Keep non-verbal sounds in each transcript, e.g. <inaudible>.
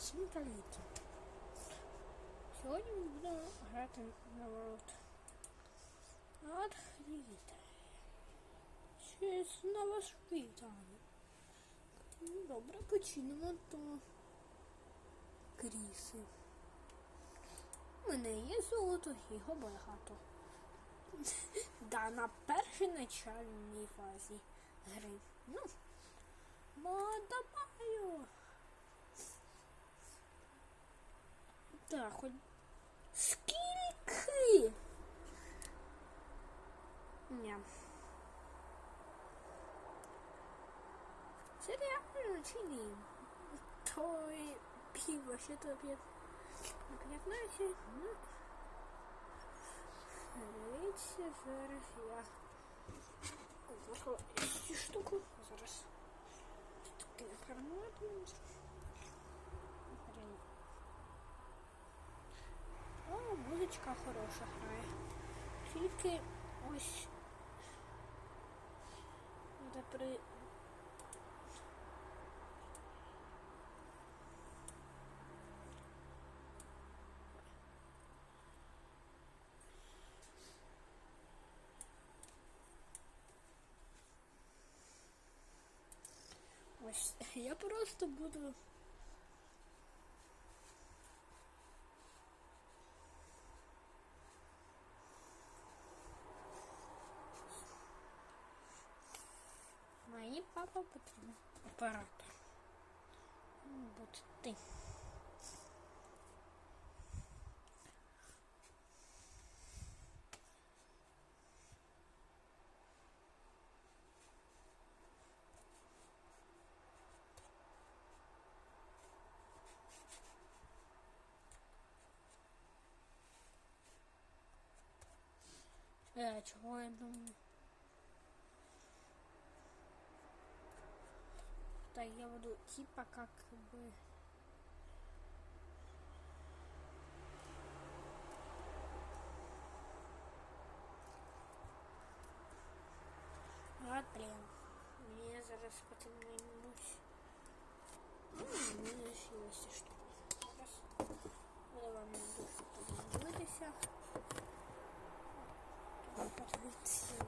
Всім привіт! Сьогодні ми будемо грати на ворот. От. Щось на вас вітаю. Ну, Добре, починемо до кріси. У мене є золото, його багато. <laughs> Да, на першій начальній фазі гри. Ну, модабаю. Так, хоч скільки? Ні. Це реально чи ні? Той пиво, що то п'ять. 15, ну. Дивіться, зараз я закрою цю штуку. Зараз. Таке форматуємо. Музичка хороша грає. Тільки ось треба при. Ось я просто буду. Папа потрібен оператор. Буде ти. Е, чого я думаю? Так, я буду типа как бы... А, блин. Мне зараз потрібно нибудь Ну, мені лишилося що. Зараз буду вам дуже подивитися. Подивитися.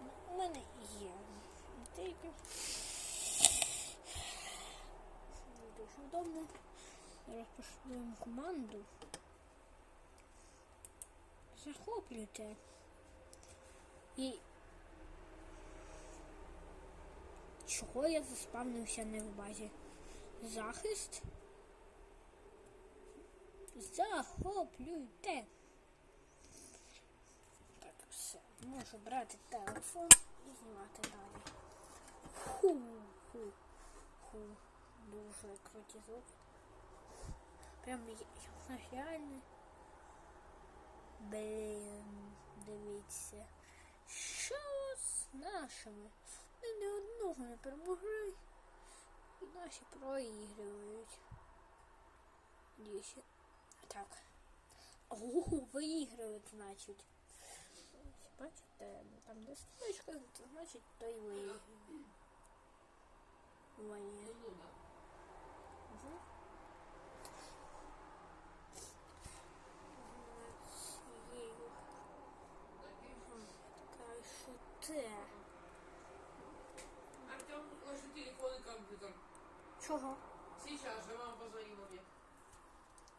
Ну, У мене є ідейки. Не удобно. Зараз пошлюємо команду. Захоплюйте. І чого я заспавнився не в базі? Захист. Захоплюйте. Так, все. Можу брати телефон і знімати далі. Ху, ху, ху. Дуже круті звуки. Прям реально. Блін, дивіться. Що з нашими? Ми ні одного не перемогли. І наші проігрують. Дівчі. Так. Ого, виіграють, значить. Ось, Бачите, там де стрічка, то значить виіграє. Виіграє. Мгм. Те. Артем, ложи телефон и компьютер. Чого? Сейчас же мама позвонила мне.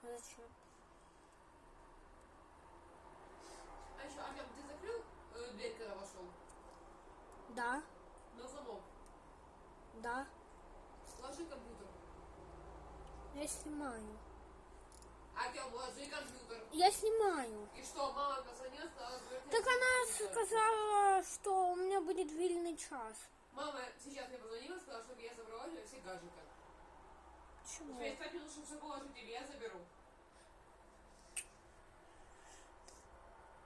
Зачем? А еще, Артем, ты закрыл э, дверь, когда вошел? Да, На замок. да. Ложи компьютер. Я снимаю. Я снимаю. И что, мама позвонила, сказала, Так она сказала, что у меня будет вильный час. Мама сейчас мне позвонила, сказала, чтобы я забрала у тебя все гаджеты. У Почему? тебя есть пять минут, чтобы все положить, или я заберу.